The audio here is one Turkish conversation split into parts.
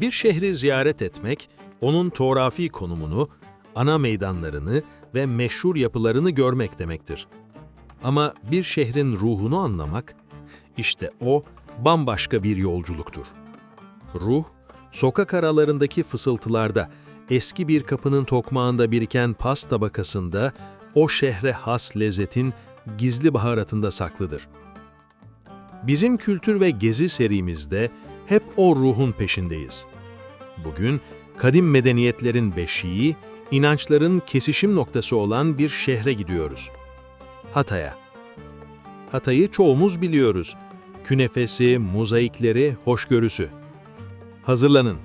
Bir şehri ziyaret etmek, onun coğrafi konumunu, ana meydanlarını ve meşhur yapılarını görmek demektir. Ama bir şehrin ruhunu anlamak, işte o bambaşka bir yolculuktur. Ruh, sokak aralarındaki fısıltılarda, eski bir kapının tokmağında biriken pas tabakasında, o şehre has lezzetin gizli baharatında saklıdır. Bizim kültür ve gezi serimizde hep o ruhun peşindeyiz. Bugün kadim medeniyetlerin beşiği, inançların kesişim noktası olan bir şehre gidiyoruz. Hatay'a. Hatay'ı çoğumuz biliyoruz. Künefesi, mozaikleri, hoşgörüsü. Hazırlanın.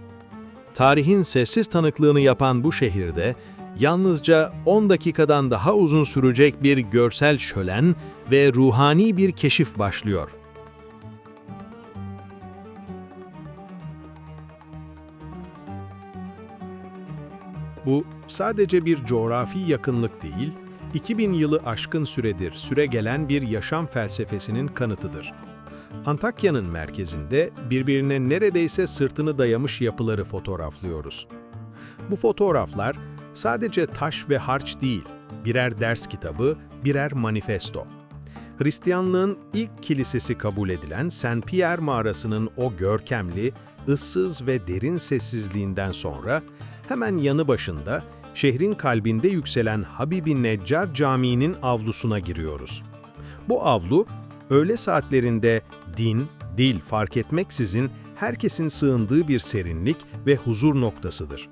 Tarihin sessiz tanıklığını yapan bu şehirde yalnızca 10 dakikadan daha uzun sürecek bir görsel şölen ve ruhani bir keşif başlıyor. Bu sadece bir coğrafi yakınlık değil, 2000 yılı aşkın süredir süre gelen bir yaşam felsefesinin kanıtıdır. Antakya'nın merkezinde birbirine neredeyse sırtını dayamış yapıları fotoğraflıyoruz. Bu fotoğraflar sadece taş ve harç değil, birer ders kitabı, birer manifesto. Hristiyanlığın ilk kilisesi kabul edilen Saint Pierre mağarasının o görkemli, ıssız ve derin sessizliğinden sonra hemen yanı başında şehrin kalbinde yükselen Habibi Neccar Camii'nin avlusuna giriyoruz. Bu avlu, öğle saatlerinde din, dil fark etmeksizin herkesin sığındığı bir serinlik ve huzur noktasıdır.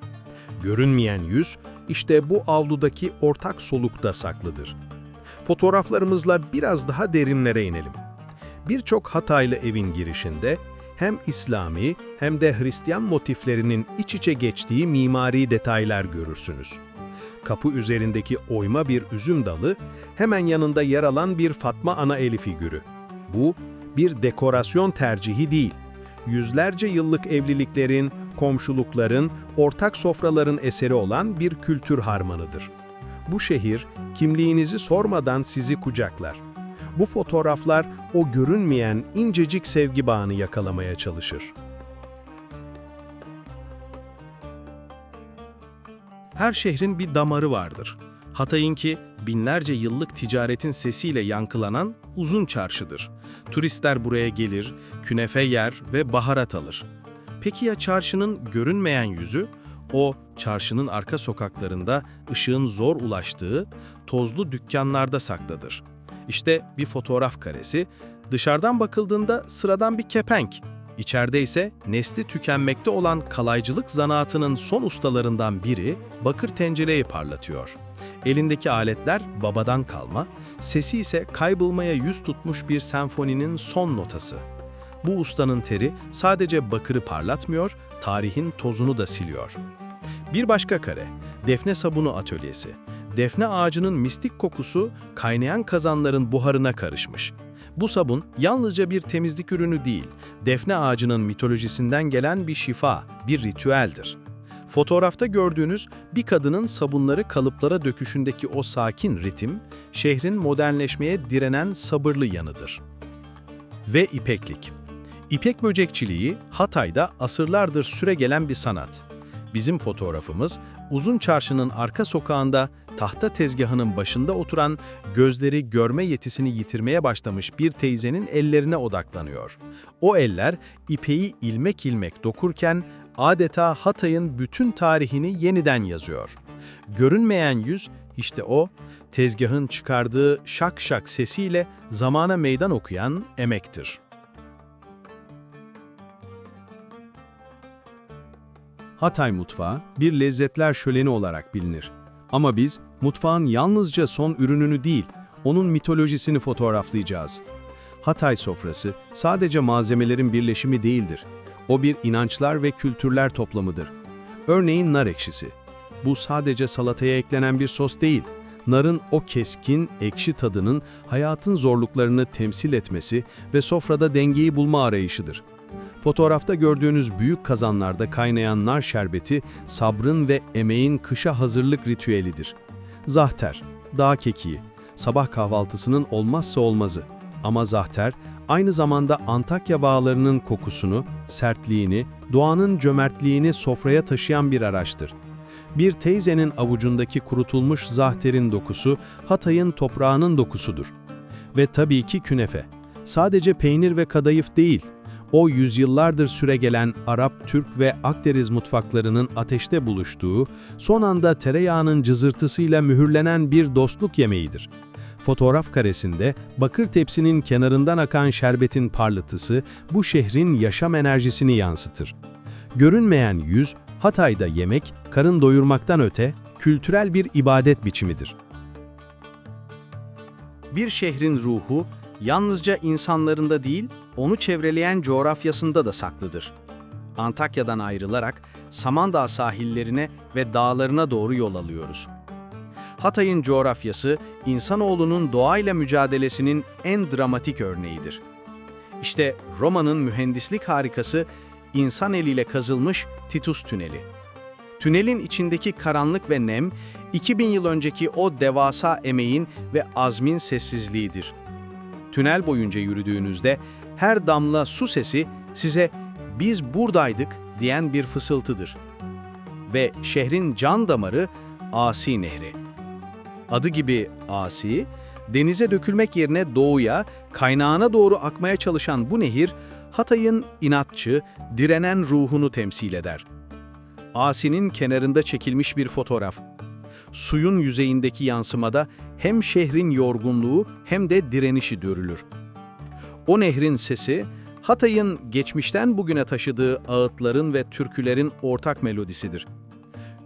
Görünmeyen yüz, işte bu avludaki ortak solukta saklıdır. Fotoğraflarımızla biraz daha derinlere inelim. Birçok Hataylı evin girişinde hem İslami hem de Hristiyan motiflerinin iç içe geçtiği mimari detaylar görürsünüz. Kapı üzerindeki oyma bir üzüm dalı, hemen yanında yer alan bir Fatma Ana Eli figürü. Bu, bir dekorasyon tercihi değil, yüzlerce yıllık evliliklerin, komşulukların, ortak sofraların eseri olan bir kültür harmanıdır. Bu şehir, kimliğinizi sormadan sizi kucaklar. Bu fotoğraflar o görünmeyen incecik sevgi bağını yakalamaya çalışır. Her şehrin bir damarı vardır. Hatay'ınki binlerce yıllık ticaretin sesiyle yankılanan uzun çarşıdır. Turistler buraya gelir, künefe yer ve baharat alır. Peki ya çarşının görünmeyen yüzü? O, çarşının arka sokaklarında ışığın zor ulaştığı, tozlu dükkanlarda saklıdır. İşte bir fotoğraf karesi, dışarıdan bakıldığında sıradan bir kepenk, İçeride ise nesli tükenmekte olan kalaycılık zanaatının son ustalarından biri bakır tencereyi parlatıyor. Elindeki aletler babadan kalma, sesi ise kaybolmaya yüz tutmuş bir senfoninin son notası. Bu ustanın teri sadece bakırı parlatmıyor, tarihin tozunu da siliyor. Bir başka kare, defne sabunu atölyesi. Defne ağacının mistik kokusu kaynayan kazanların buharına karışmış. Bu sabun yalnızca bir temizlik ürünü değil, defne ağacının mitolojisinden gelen bir şifa, bir ritüeldir. Fotoğrafta gördüğünüz bir kadının sabunları kalıplara döküşündeki o sakin ritim, şehrin modernleşmeye direnen sabırlı yanıdır. Ve ipeklik. İpek böcekçiliği Hatay'da asırlardır süregelen bir sanat. Bizim fotoğrafımız uzun çarşının arka sokağında tahta tezgahının başında oturan gözleri görme yetisini yitirmeye başlamış bir teyzenin ellerine odaklanıyor. O eller ipeği ilmek ilmek dokurken adeta Hatay'ın bütün tarihini yeniden yazıyor. Görünmeyen yüz işte o tezgahın çıkardığı şak şak sesiyle zamana meydan okuyan emektir. Hatay mutfağı bir lezzetler şöleni olarak bilinir. Ama biz mutfağın yalnızca son ürününü değil, onun mitolojisini fotoğraflayacağız. Hatay sofrası sadece malzemelerin birleşimi değildir. O bir inançlar ve kültürler toplamıdır. Örneğin nar ekşisi. Bu sadece salataya eklenen bir sos değil. Narın o keskin, ekşi tadının hayatın zorluklarını temsil etmesi ve sofrada dengeyi bulma arayışıdır. Fotoğrafta gördüğünüz büyük kazanlarda kaynayan nar şerbeti sabrın ve emeğin kışa hazırlık ritüelidir. Zahter, dağ kekiği, sabah kahvaltısının olmazsa olmazı. Ama zahter, aynı zamanda Antakya bağlarının kokusunu, sertliğini, doğanın cömertliğini sofraya taşıyan bir araçtır. Bir teyzenin avucundaki kurutulmuş zahterin dokusu, Hatay'ın toprağının dokusudur. Ve tabii ki künefe. Sadece peynir ve kadayıf değil, o yüzyıllardır süregelen Arap, Türk ve Akdeniz mutfaklarının ateşte buluştuğu, son anda tereyağının cızırtısıyla mühürlenen bir dostluk yemeğidir. Fotoğraf karesinde bakır tepsinin kenarından akan şerbetin parıltısı bu şehrin yaşam enerjisini yansıtır. Görünmeyen yüz, Hatay'da yemek, karın doyurmaktan öte, kültürel bir ibadet biçimidir. Bir şehrin ruhu, yalnızca insanlarında değil, onu çevreleyen coğrafyasında da saklıdır. Antakya'dan ayrılarak Samandağ sahillerine ve dağlarına doğru yol alıyoruz. Hatay'ın coğrafyası, insanoğlunun doğayla mücadelesinin en dramatik örneğidir. İşte Roma'nın mühendislik harikası, insan eliyle kazılmış Titus Tüneli. Tünelin içindeki karanlık ve nem, 2000 yıl önceki o devasa emeğin ve azmin sessizliğidir. Tünel boyunca yürüdüğünüzde her damla su sesi size "biz buradaydık" diyen bir fısıltıdır. Ve şehrin can damarı Asi Nehri. Adı gibi Asi, denize dökülmek yerine doğuya, kaynağına doğru akmaya çalışan bu nehir, Hatay'ın inatçı, direnen ruhunu temsil eder. Asi'nin kenarında çekilmiş bir fotoğraf. Suyun yüzeyindeki yansımada hem şehrin yorgunluğu hem de direnişi görülür. O nehrin sesi, Hatay'ın geçmişten bugüne taşıdığı ağıtların ve türkülerin ortak melodisidir.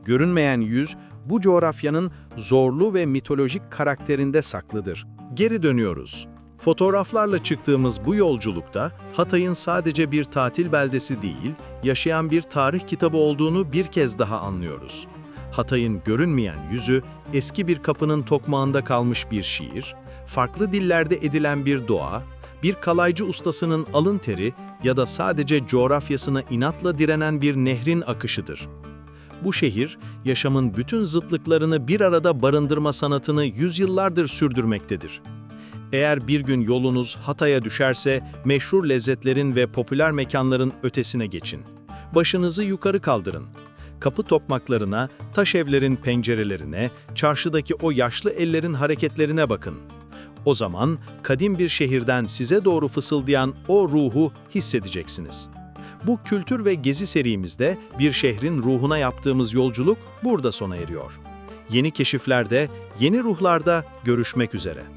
Görünmeyen yüz, bu coğrafyanın zorlu ve mitolojik karakterinde saklıdır. Geri dönüyoruz. Fotoğraflarla çıktığımız bu yolculukta Hatay'ın sadece bir tatil beldesi değil, yaşayan bir tarih kitabı olduğunu bir kez daha anlıyoruz. Hatay'ın görünmeyen yüzü, eski bir kapının tokmağında kalmış bir şiir, farklı dillerde edilen bir dua, bir kalaycı ustasının alın teri ya da sadece coğrafyasına inatla direnen bir nehrin akışıdır. Bu şehir, yaşamın bütün zıtlıklarını bir arada barındırma sanatını yüzyıllardır sürdürmektedir. Eğer bir gün yolunuz Hatay'a düşerse meşhur lezzetlerin ve popüler mekanların ötesine geçin. Başınızı yukarı kaldırın. Kapı tokmaklarına, taş evlerin pencerelerine, çarşıdaki o yaşlı ellerin hareketlerine bakın. O zaman kadim bir şehirden size doğru fısıldayan o ruhu hissedeceksiniz. Bu kültür ve gezi serimizde bir şehrin ruhuna yaptığımız yolculuk burada sona eriyor. Yeni keşiflerde, yeni ruhlarda görüşmek üzere.